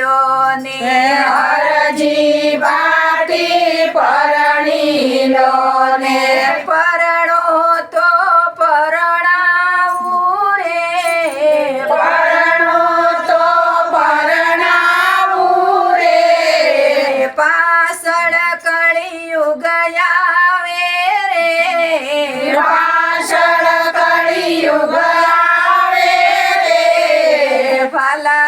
ને હરજી બાટી પરણી લો ને પરણો તો પરણાવું રે. પરણો તો પરણાવું રે. પાછળ કળિયુગ આવે રે. પાછળ કળિયુગ આવે રે. ફાલાવાળા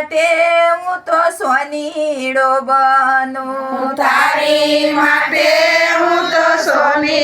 માટે હું તો સોનીડો બનું. તારી માટે હું તો સોની